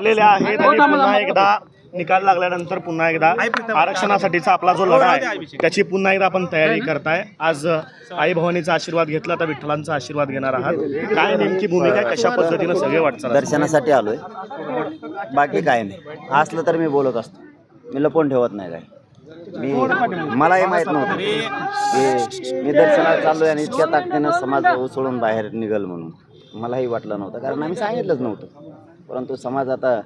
लेल्या आहेत आणि पुन्हा एकदा निकाल लागल्यानंतर पुन्हा एकदा आरक्षणासाठीचा आपला जो लढा आहे त्याची पुन्हा एकदा आपण तयारी करताय. आज आई भवानीचा आशीर्वाद घेतला तर विठ्ठलांचा आशीर्वाद घेणार आहात. काय नेमकी भूमिका आहे? कशा पद्धतीनं सगळे वाटचाल दर्शनासाठी आलोय. बाकी काय नाही. असलं तर मी बोलत असतो. मी लपवून ठेवत नाही काय मी मलाही माहीत नव्हतं. की मी दर्शनाला चाललोय आणि इतक्या ताकदीनं समाज उसळून बाहेर निघल म्हणून. मलाही वाटलं नव्हतं. कारण आम्ही सांगितलंच नव्हतं. परंतु समाज आता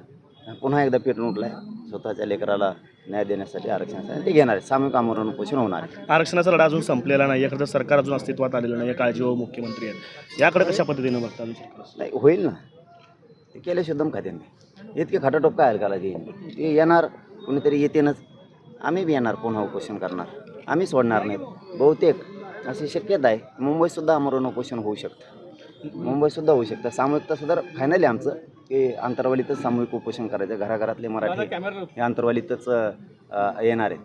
पुन्हा एकदा पेटून उठलाय. स्वतःच्या लेकराला न्याय देण्यासाठी आरक्षणासाठी ते घेणार आहे सामूहिक आमरण उपोषण होणार आहे. आरक्षणाचा लढा अजून संपलेला नाही. एखादं सरकार अजून अस्तित्वात आलेलं नाही. काळजी व मुख्यमंत्री आहेत. याकडे कशा पद्धतीनं बघता? नाही होईल ना. ते केल्याशिवाय दम खाते नाही इतके खटाटोप काय हलकाला येईल ते येणार कुणीतरी येतेनच. आम्ही बी येणार पुन्हा उपोषण करणार. आम्ही सोडणार नाहीत. बहुतेक अशी शक्यता आहे. मुंबईतसुद्धा आमरण उपोषण होऊ शकतं. मुंबईतसुद्धा होऊ शकतं. सामूहिकता सुद्धा फायनल आहे आमचं. की अंतरवालीतच सामूहिक उपोषण करायचं. घराघरातले मराठी हे अंतरवालीतच येणार आहेत.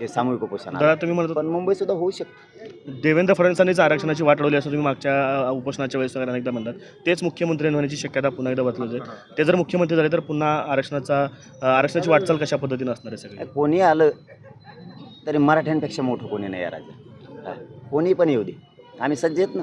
ते सामूहिक उपोषण आहे. तुम्ही म्हणत पण मुंबईतसुद्धा होऊ शकतं. होता, देवेंद्र फडणवीसांनीच आरक्षणाची वाट लावली असं तुम्ही मागच्या उपोषणाच्या वेळेस वगैरे अनेकदा म्हणतात. तेच मुख्यमंत्री होण्याची शक्यता पुन्हा एकदा बदलत आहे. ते जर मुख्यमंत्री झाले तर पुन्हा आरक्षणाचा आरक्षणाची वाटचाल कशा पद्धतीनं असणार आहे सगळे? कोणी आलं तरी मराठ्यांपेक्षा मोठं कोणी नाही या राज्यात हा. कोणी पण येऊ दे. आम्ही सज्ज आहेत ना.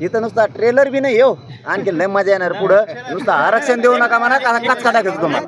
इथं नुसता ट्रेलर बी नाही हो. येऊ आणखी लय मजा येणार पुढं. नुसतं आरक्षण देऊ नका म्हणा कारण कचका टाकायचं तुम्हाला?